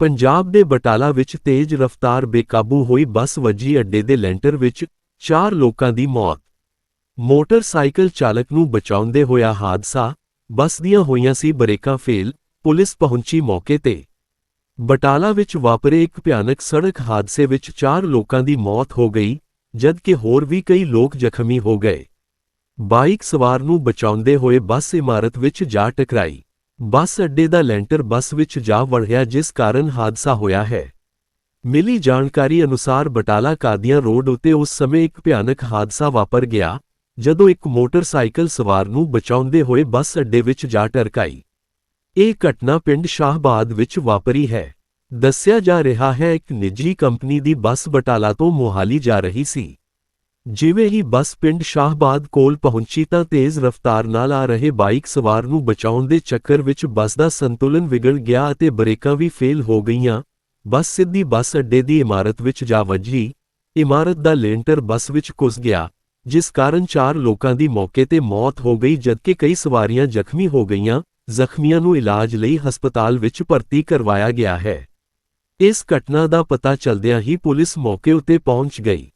ਪੰਜਾਬ ਦੇ ਬਟਾਲਾ ਵਿੱਚ ਤੇਜ਼ ਰਫ਼ਤਾਰ ਬੇਕਾਬੂ ਹੋਈ ਬੱਸ ਵੱਜੀ ਅੱਡੇ ਦੇ ਲੈਂਟਰ ਵਿੱਚ, ਚਾਰ ਲੋਕਾਂ ਦੀ ਮੌਤ। ਮੋਟਰਸਾਈਕਲ ਚਾਲਕ ਨੂੰ ਬਚਾਉਂਦੇ ਹੋਇਆ ਹਾਦਸਾ, ਬੱਸ ਦੀਆਂ ਹੋਈਆਂ ਸੀ ਬ੍ਰੇਕਾਂ ਫੇਲ, ਪੁਲਿਸ ਪਹੁੰਚੀ ਮੌਕੇ ਤੇ। ਬਟਾਲਾ ਵਿੱਚ ਵਾਪਰੇ ਇੱਕ ਭਿਆਨਕ ਸੜਕ ਹਾਦਸੇ ਵਿੱਚ ਚਾਰ ਲੋਕਾਂ ਦੀ ਮੌਤ ਹੋ ਗਈ ਜਦਕਿ ਹੋਰ ਵੀ ਕਈ ਲੋਕ ਜ਼ਖਮੀ ਹੋ ਗਏ। ਬਾਈਕ ਸਵਾਰ ਨੂੰ ਬਚਾਉਂਦੇ ਹੋਏ ਬੱਸ ਇਮਾਰਤ ਵਿੱਚ ਜਾ ਟਕਰਾਈ। ਬੱਸ ਅੱਡੇ ਦਾ ਲੈਂਟਰ ਬੱਸ ਵਿੱਚ ਜਾ ਵੜਿਆ ਜਿਸ ਕਾਰਨ ਹਾਦਸਾ ਹੋਇਆ ਹੈ। ਮਿਲੀ ਜਾਣਕਾਰੀ ਅਨੁਸਾਰ ਬਟਾਲਾ ਕਾਦੀਆਂ ਰੋਡ ਉੱਤੇ ਉਸ ਸਮੇਂ ਇੱਕ ਭਿਆਨਕ ਹਾਦਸਾ ਵਾਪਰ ਗਿਆ, ਜਦੋਂ ਇੱਕ ਮੋਟਰਸਾਈਕਲ ਸਵਾਰ ਨੂੰ ਬਚਾਉਂਦੇ ਹੋਏ ਬੱਸ ਅੱਡੇ ਵਿੱਚ ਜਾ ਟਰਕਾਈ। ਇਹ ਘਟਨਾ ਪਿੰਡ ਸ਼ਾਹਬਾਦ ਵਿੱਚ ਵਾਪਰੀ ਹੈ। ਦੱਸਿਆ ਜਾ ਰਿਹਾ ਹੈ ਇੱਕ ਨਿੱਜੀ ਕੰਪਨੀ ਦੀ ਬੱਸ ਬਟਾਲਾ ਤੋਂ ਮੋਹਾਲੀ ਜਾ ਰਹੀ ਸੀ। ਜਿਵੇਂ ਹੀ ਬੱਸ ਪਿੰਡ ਸ਼ਾਹਬਾਦ ਕੋਲ ਪਹੁੰਚੀ ਤਾਂ ਤੇਜ਼ ਰਫ਼ਤਾਰ ਨਾਲ ਆ ਰਹੇ ਬਾਈਕ ਸਵਾਰ ਨੂੰ ਬਚਾਉਣ ਦੇ ਚੱਕਰ ਵਿੱਚ ਬੱਸ ਦਾ ਸੰਤੁਲਨ ਵਿਗੜ ਗਿਆ ਅਤੇ ਬ੍ਰੇਕਾਂ ਵੀ ਫੇਲ ਹੋ ਗਈਆਂ। ਬੱਸ ਸਿੱਧੀ ਬੱਸ ਅੱਡੇ ਦੀ ਇਮਾਰਤ ਵਿੱਚ ਜਾ ਵੱਜੀ। ਇਮਾਰਤ ਦਾ ਲੈਂਟਰ ਬੱਸ ਵਿੱਚ ਘੁਸ ਗਿਆ, ਜਿਸ ਕਾਰਨ ਚਾਰ ਲੋਕਾਂ ਦੀ ਮੌਕੇ ਤੇ ਮੌਤ ਹੋ ਗਈ ਜਦਕਿ ਕਈ ਸਵਾਰੀਆਂ ਜ਼ਖਮੀ ਹੋ ਗਈਆਂ। ਜ਼ਖਮੀਆਂ ਨੂੰ ਇਲਾਜ ਲਈ ਹਸਪਤਾਲ ਵਿੱਚ ਭਰਤੀ ਕਰਵਾਇਆ ਗਿਆ ਹੈ। ਇਸ ਘਟਨਾ ਦਾ ਪਤਾ ਚਲਦਿਆਂ ਹੀ ਪੁਲਿਸ ਮੌਕੇ ਉੱਤੇ ਪਹੁੰਚ ਗਈ।